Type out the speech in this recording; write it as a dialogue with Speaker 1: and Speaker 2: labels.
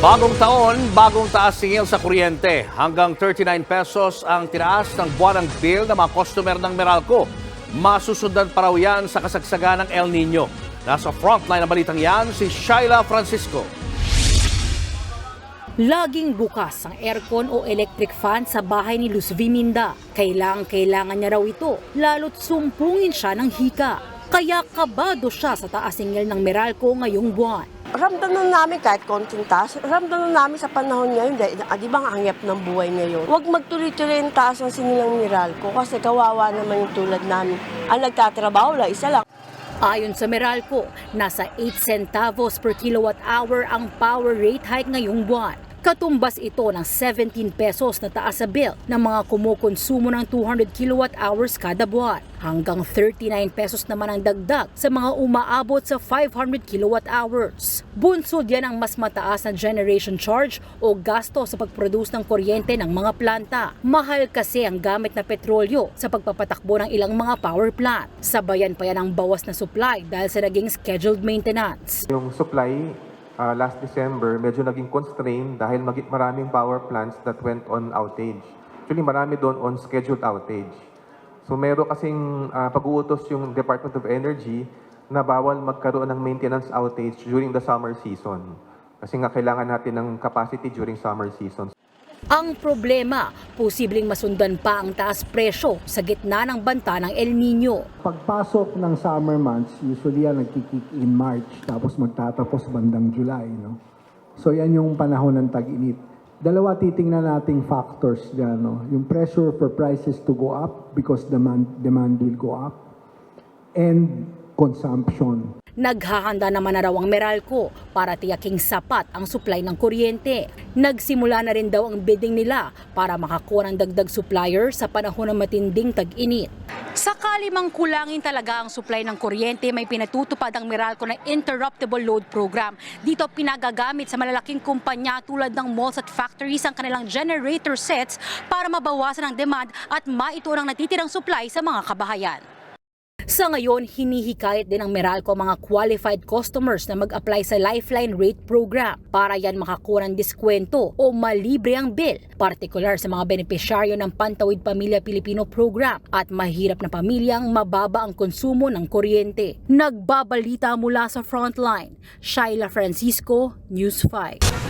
Speaker 1: Bagong taon, bagong taas singil sa kuryente. Hanggang 39 pesos ang tinaas ng buwanang bill ng mga customer ng Meralco. Masusundan pa raw yan sa kasagsagan ng El Nino. Nasa frontline ng balitang yan si Shaila Francisco.
Speaker 2: Laging bukas ang aircon o electric fan sa bahay ni Luz Viminda. Kailangan-kailangan niya raw ito, lalo't sumpungin siya ng hika. Kaya kabado siya sa taas singil ng Meralco ngayong buwan.
Speaker 3: Ramdam na namin kahit konting taas, ramdam na namin sa panahon ngayon, dahil, ah, di ba ang hangyap ng buhay ngayon. Huwag magtuloy-tuloy yung taas ng sinilang Meralco kasi kawawa naman yung tulad namin. Ang nagtatrabaho lang, isa lang.
Speaker 2: Ayon sa Meralco, nasa 8 centavos per kilowatt hour ang power rate hike ngayong buwan. Katumbas ito ng 17 pesos na taas sa bill ng mga kumukonsumo ng 200 kilowatt hours kada buwan. Hanggang 39 pesos naman ang dagdag sa mga umaabot sa 500 kilowatt hours. Bunsod yan ang mas mataas na generation charge o gasto sa pagproduce ng kuryente ng mga planta. Mahal kasi ang gamit na petrolyo sa pagpapatakbo ng ilang mga power plant. Sabayan pa yan ang bawas na supply dahil sa naging scheduled maintenance.
Speaker 4: Yung supply uh, last December medyo naging constrained dahil magi- maraming power plants that went on outage. Actually, marami doon on scheduled outage. So meron kasing uh, pag-uutos yung Department of Energy na bawal magkaroon ng maintenance outage during the summer season. Kasi nga kailangan natin ng capacity during summer season.
Speaker 2: Ang problema, posibleng masundan pa ang taas presyo sa gitna ng banta ng El Nino.
Speaker 5: Pagpasok ng summer months, usually yan nagkikik in March, tapos magtatapos bandang July. No? So yan yung panahon ng tag-init. Dalawa titingnan nating factors dyan. No? Yung pressure for prices to go up because demand, demand will go up and consumption.
Speaker 2: Naghahanda naman na raw ang Meralco para tiyaking sapat ang supply ng kuryente. Nagsimula na rin daw ang bidding nila para makakuha ng dagdag supplier sa panahon ng matinding tag-init. Sakali mang kulangin talaga ang supply ng kuryente, may pinatutupad ang Meralco na Interruptible Load Program. Dito pinagagamit sa malalaking kumpanya tulad ng malls at factories ang kanilang generator sets para mabawasan ang demand at maituon ang natitirang supply sa mga kabahayan. Sa ngayon, hinihikayat din ng Meralco mga qualified customers na mag-apply sa Lifeline Rate Program para yan makakuha ng diskwento o malibre ang bill, partikular sa mga benepisyaryo ng Pantawid Pamilya Pilipino Program at mahirap na pamilyang mababa ang konsumo ng kuryente. Nagbabalita mula sa Frontline, Shaila Francisco, News 5.